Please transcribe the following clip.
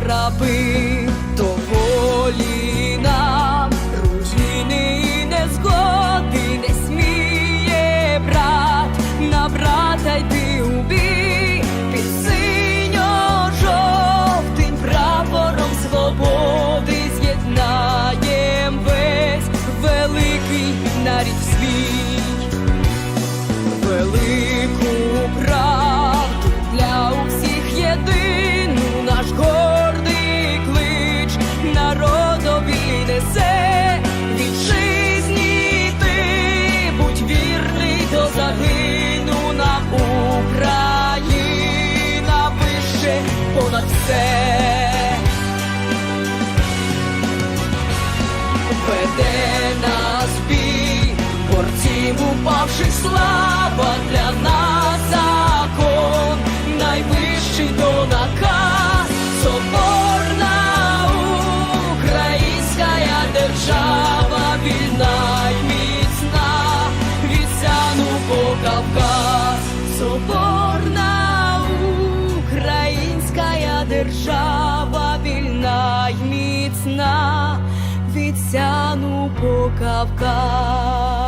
раби, борців упавших слава для нас закон, найвищий до наказ, соборна українська держава, вільна й міцна, від сяну по Кавказ, соборна українська держава, вільна й міцна від сяну по Кавказ.